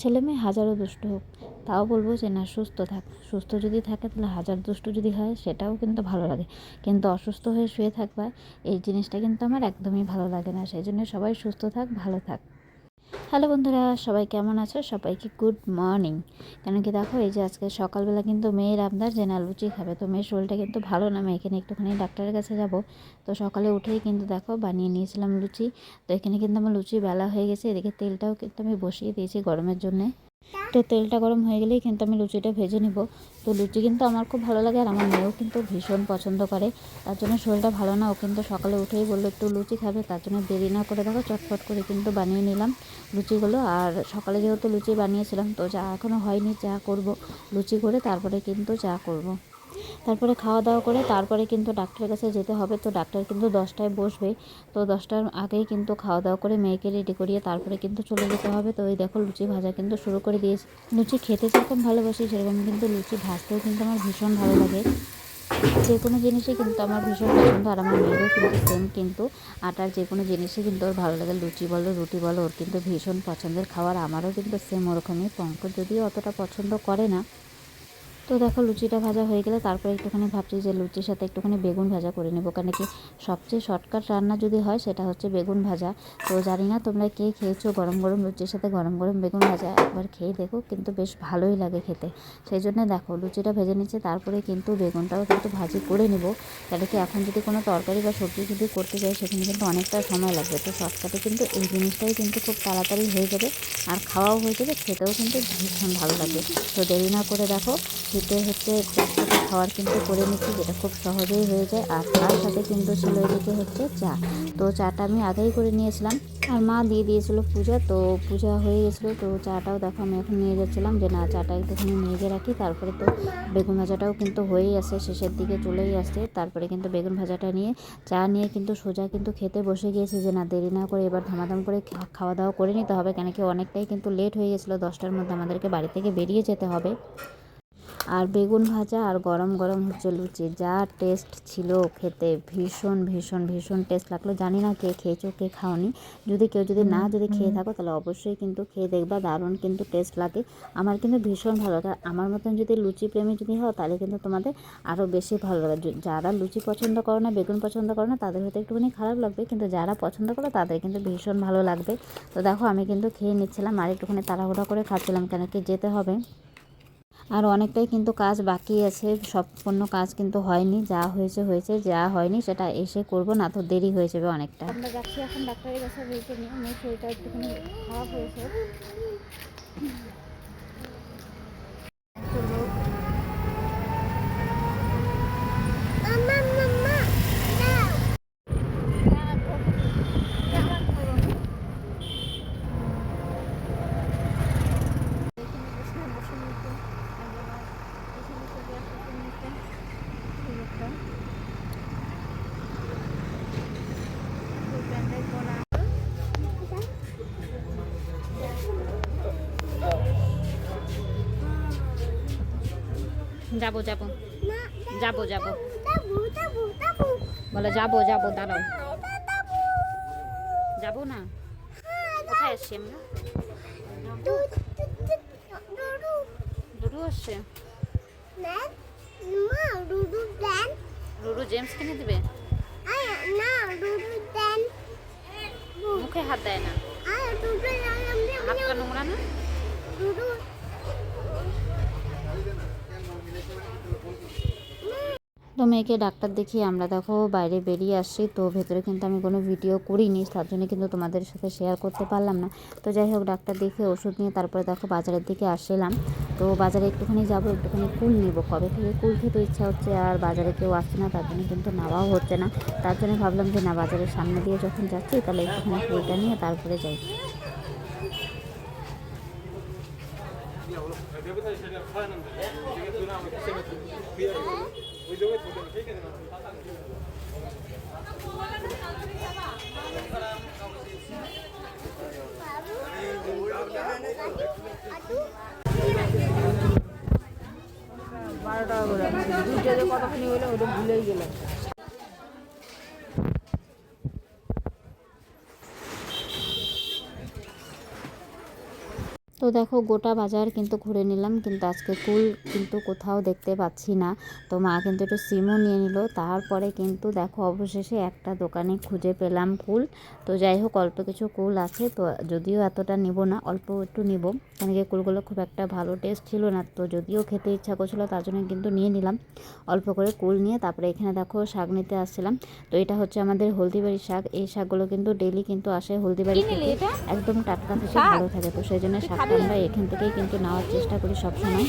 ছেলে মেয়ে হাজারও দুষ্ট হোক, তাও বলব যে না, সুস্থ থাক। সুস্থ যদি থাকে, তাহলে হাজার দুষ্ট যদি হয়, সেটাও কিন্তু ভালো লাগে। কিন্তু অসুস্থ হয়ে শুয়ে থাকবা, এই জিনিসটা কিন্তু আমার একদমই ভালো লাগে না। সেই জন্য সবাই সুস্থ থাক, ভালো থাক। হ্যালো বন্ধুরা, সবাই কেমন আছো? সবাইকে গুড মর্নিং কেন কি দেখো, এই যে আজকে সকালবেলা কিন্তু মেয়ের আপনার যে না লুচি খাবে। তো মেয়ের শরীরটা কিন্তু ভালো না মেয়ে এখানে একটুখানি ডাক্তারের কাছে যাব। তো সকালে উঠেই কিন্তু দেখো, বানিয়ে নিয়েছিলাম লুচি। তো এখানে কিন্তু আমার লুচি বেলা হয়ে গেছে, এদিকে তেলটাও কিন্তু আমি বসিয়ে দিয়েছি গরমের জন্যে। তো তেলটা গরম হয়ে গেলেই কিন্তু আমি লুচিটা ভেজে নিব। তো লুচি কিন্তু আমার খুব ভালো লাগে আর আমার মেয়েও কিন্তু ভীষণ পছন্দ করে। তার জন্য শরীরটা ভালো না, ও কিন্তু সকালে উঠেই বলল, একটু লুচি খাবে। তার জন্য দেরি না করে দেখো চটপট করে কিন্তু বানিয়ে নিলাম লুচিগুলো। আর সকালে যেহেতু লুচি বানিয়েছিলাম, তো চা এখনও হয়নি চা করব লুচি করে তারপরে কিন্তু চা করব। তারপরে খাওয়া দাওয়া করে তারপরে কিন্তু ডাক্তারের কাছে যেতে হবে। তো ডাক্তার কিন্তু দশটায় বসবে। তো দশটার আগেই কিন্তু খাওয়া দাওয়া করে মেয়েকে রেডি করিয়ে তারপরে কিন্তু চলে যেতে হবে। তো ওই দেখো লুচি ভাজা কিন্তু শুরু করে দিয়েছি। লুচি খেতে যেরকম ভালোবাসি সেরকম কিন্তু লুচি ভাজতেও কিন্তু আমার ভীষণ ভালো লাগে। যে কোনো জিনিসই কিন্তু আমার ভীষণ পছন্দ। আর আমার মেয়েরও কিন্তু সেম কিন্তু। আটার যে কোনো জিনিসই কিন্তু ওর ভালো লাগে। লুচি বলো, রুটি বলো, ওর কিন্তু ভীষণ পছন্দের খাবার। আমারও কিন্তু সেম ওরকমই। পঙ্কজ যদিও অতটা পছন্দ করে না। তো দেখো লুচিটা ভাজা হয়ে গেলে তারপরে একটুখানি ভাবছি যে লুচির সাথে একটুখানি বেগুন ভাজা করে নেব কেন কি সবচেয়ে শর্টকাট রান্না যদি হয় সেটা হচ্ছে বেগুন ভাজা। তো জানি না তোমরা কে খেয়েছো গরম গরম লুচির সাথে গরম গরম বেগুন ভাজা একবার খেয়ে দেখো, কিন্তু বেশ ভালোই লাগে খেতে। সেই জন্য দেখো লুচিটা ভেজে নিচ্ছে, তারপরে কিন্তু বেগুনটাও কিন্তু ভাজি করে নেব। তাহলে কি এখন যদি কোনো তরকারি বা সবজি যদি করতে যাই সেখানে কিন্তু অনেকটা সময় লাগবে। তো শর্টকাটে কিন্তু এই জিনিসটাই কিন্তু খুব তাড়াতাড়ি হয়ে যাবে, আর খাওয়াও হয়ে যাবে, খেতেও কিন্তু ভীষণ ভালো লাগে। তো দেরি না করে দেখো শীতে হচ্ছে চটপটে খাওয়ার কিন্তু করে নিচ্ছি, যেটা খুব সহজেই হয়ে যায়। আর তার সাথে কিন্তু ছিল এদিকে হচ্ছে চা। তো চাটা আমি আগেই করে নিয়েছিলাম। আর মা দিয়ে দিয়েছিলো পূজা, তো পূজা হয়ে গেছিল। তো চাটাও দেখো আমি এখন নিয়ে যাচ্ছিলাম যে না, চাটা একটুখানি নিয়ে গিয়ে রাখি। তারপরে তো বেগুন ভাজাটাও কিন্তু হয়েই আসে শেষের দিকে চলেই আসছে। তারপরে কিন্তু বেগুন ভাজাটা নিয়ে, চা নিয়ে কিন্তু সোজা কিন্তু খেতে বসে গিয়েছে যে না, দেরি না করে এবার ধামাধাম করে খাওয়া দাওয়া করে নিতে হবে। কেন কি অনেকটাই কিন্তু লেট হয়ে গেছিল, দশটার মধ্যে আমাদেরকে বাড়ি থেকে বেরিয়ে যেতে হবে। আর বেগুন ভাজা আর গরম গরম হচ্ছে লুচি। যা টেস্ট ছিল খেতে, ভীষণ ভীষণ ভীষণ টেস্ট লাগল। জানি না কে খেয়েছো, কে খাওনি। যদি কেউ যদি না যদি খেয়ে থাকো, তাহলে অবশ্যই কিন্তু খেয়ে দেখবা, দারুণ কিন্তু টেস্ট লাগে। আমার কিন্তু ভীষণ ভালো লাগে। আমার মতন যদি লুচি প্রেমী যদি হও, তাহলে কিন্তু তোমাদের আরও বেশি ভালো লাগে। যারা লুচি পছন্দ করো না, বেগুন পছন্দ করো না, তাদের হয়তো একটুখানি খারাপ লাগবে। কিন্তু যারা পছন্দ করো, তাদের কিন্তু ভীষণ ভালো লাগবে। তো দেখো, আমি কিন্তু খেয়ে নিচ্ছিলাম। আর একটুখানি তাড়াহুড়া করে খাচ্ছিলাম, কেন কি যেতে হবে। আর অনেকটাই কিন্তু কাজ বাকি আছে। সম্পূর্ণ কাজ কিন্তু হয়নি। যা হয়েছে হয়েছে, যা হয়নি সেটা এসে করব, না তো দেরি হয়ে যাবে অনেকটা। আমরা যাচ্ছি এখন ডাক্তারের কাছে বলতে নিয়ে মেয়ে শরীরটা একটুখানি খারাপ হয়েছে। যাব যাব। যাব যাব। বলে যাব যাব দাঁড়াও। যাব। না? কোথায় আসছি আমরা? আসছে? রুরু জেমস কিনে দিবে? মুখে হাত দেয় না। হাতটা নোংরা না? তো মেয়েকে ডাক্তার দেখিয়ে আমরা দেখো বাইরে বেরিয়ে আসছি। তো ভেতরে কিন্তু আমি কোনো ভিডিও করিনি, তার জন্য কিন্তু তোমাদের সাথে শেয়ার করতে পারলাম না। তো যাই হোক, ডাক্তার দেখিয়ে ওষুধ নিয়ে তারপরে দেখো বাজারের দিকে আসলাম তো বাজারে একটুখানি যাব, একটুখানি কুল নিব। কবে থেকে কুল খেতে ইচ্ছা হচ্ছে আর বাজারে কেউ আসছে না, তার জন্য কিন্তু নেওয়াও হচ্ছে না। তার জন্য ভাবলাম যে না, বাজারের সামনে দিয়ে যখন যাচ্ছি তাহলে একটুখানি কুলটা নিয়ে তারপরে যাই। বারো টাকা করে দুইটা যে কতখানি হইল ওটা ভুলেই গেলাম। দেখো গোটা বাজার কিন্তু ঘুরে নিলাম কিন্তু আজকে কুল কিন্তু কোথাও দেখতে পাচ্ছি না। তো মা কিন্তু একটু সিমও নিয়ে নিল তারপরে কিন্তু দেখো অবশেষে একটা দোকানে খুঁজে পেলাম কুল। তো যাই হোক অল্প কিছু কুল আছে তো যদিও এতটা নিব না অল্প একটু নিব। কেন কি কুলগুলো খুব একটা ভালো টেস্ট ছিল না তো যদিও খেতে ইচ্ছা করছিল তার জন্য কিন্তু নিয়ে নিলাম। অল্প করে কুল নিয়ে তারপরে এখানে দেখো শাক নিতে আসছিলাম। তো এটা হচ্ছে আমাদের হলদিবাড়ির শাক এই শাকগুলো কিন্তু ডেলি কিন্তু আসে হলদিবাড়ি থেকে। একদম টাটকা থেকে ভালো থাকে তো সেই জন্য শাকটা? আমরা এখান থেকেই কিন্তু নেওয়ার চেষ্টা করি সবসময়।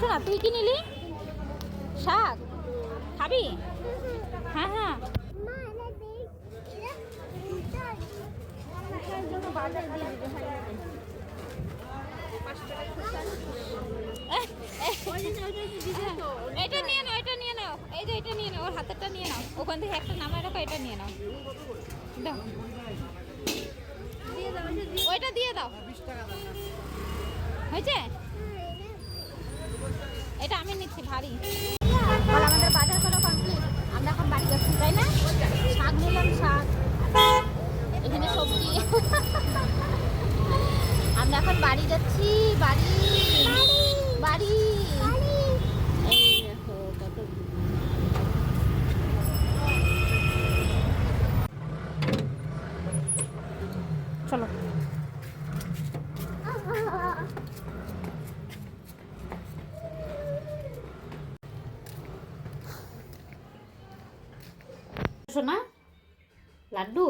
শোনা, তুই কি নিলি? শাক? খাবি? হ্যাঁ হ্যাঁ। এটা নিয়ে নাও, এটা নিয়ে নাও। এই যে, এটা নিয়ে নাও, ওর হাতেরটা নিয়ে নাও। ওখান থেকে একটা নামায় রাখো, এটা নিয়ে নাও। দাও। হয়েছে? এটা আমি নিচ্ছি, ভারী। আমাদের বাজার করা কমপ্লিট আমরা এখন বাড়ি যাচ্ছি, তাই না? শাক নিলাম, শাক। এখানে সবজি। আমরা এখন বাড়ি যাচ্ছি, বাড়ি। বাড়ি। চলো। শোনা? লাড্ডু?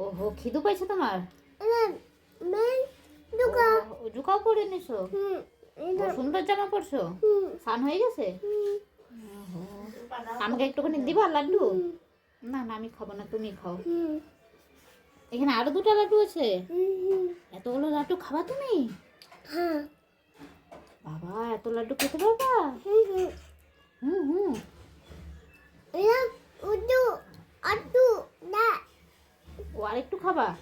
ওহো, খিদু পাইছে তোমার? জুকাও পরে নিছো সুন্দর জামা পরছো? সান হয়ে গেছে? আমাকে একটুখানি দিবা, লাড্ডু? না না, আমি খাব না, তুমি খাও। এখানে আরও দুটো লাড্ডু আছে? এতগুলো লাড্ডু খাবা তুমি? বাবা, এত লাড্ডু খেতে পারবা? হুম হুম। ও একটু খাবা?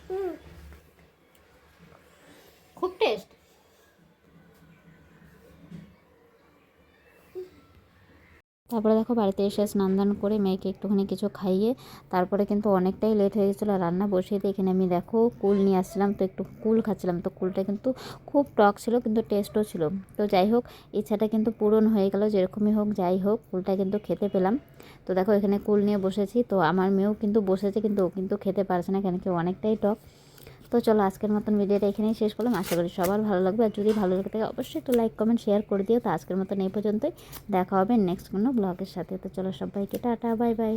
খুব টেস্ট তারপরে দেখো বাড়িতে এসে স্নান দান করে মেয়েকে একটুখানি কিছু খাইয়ে তারপরে কিন্তু অনেকটাই লেট হয়ে গেছিল রান্না বসিয়ে দিয়ে এখানে আমি দেখো কুল নিয়ে আসছিলাম। তো একটু কুল খাচ্ছিলাম। তো কুলটা কিন্তু খুব টক ছিল, কিন্তু টেস্টও ছিল। তো যাই হোক, ইচ্ছাটা কিন্তু পূরণ হয়ে গেল, যেরকমই হোক যাই হোক, কুলটা কিন্তু খেতে পেলাম। তো দেখো এখানে কুল নিয়ে বসেছি। তো আমার মেয়েও কিন্তু বসেছে, কিন্তু ও কিন্তু খেতে পারছে না, কেন কি অনেকটাই টক। তো চলো আজকের মতন ভিডিওটা এখানেই শেষ করলাম। আশা করি সবার ভালো লাগবে। আর যদি ভালো লাগে থাকে অবশ্যই একটু লাইক কমেন্ট শেয়ার করে দিও। তো আজকের মতন এই পর্যন্তই। দেখা হবে নেক্সট কোনো ব্লগের সাথে। তো চলো সবাইকে টাটা বাই বাই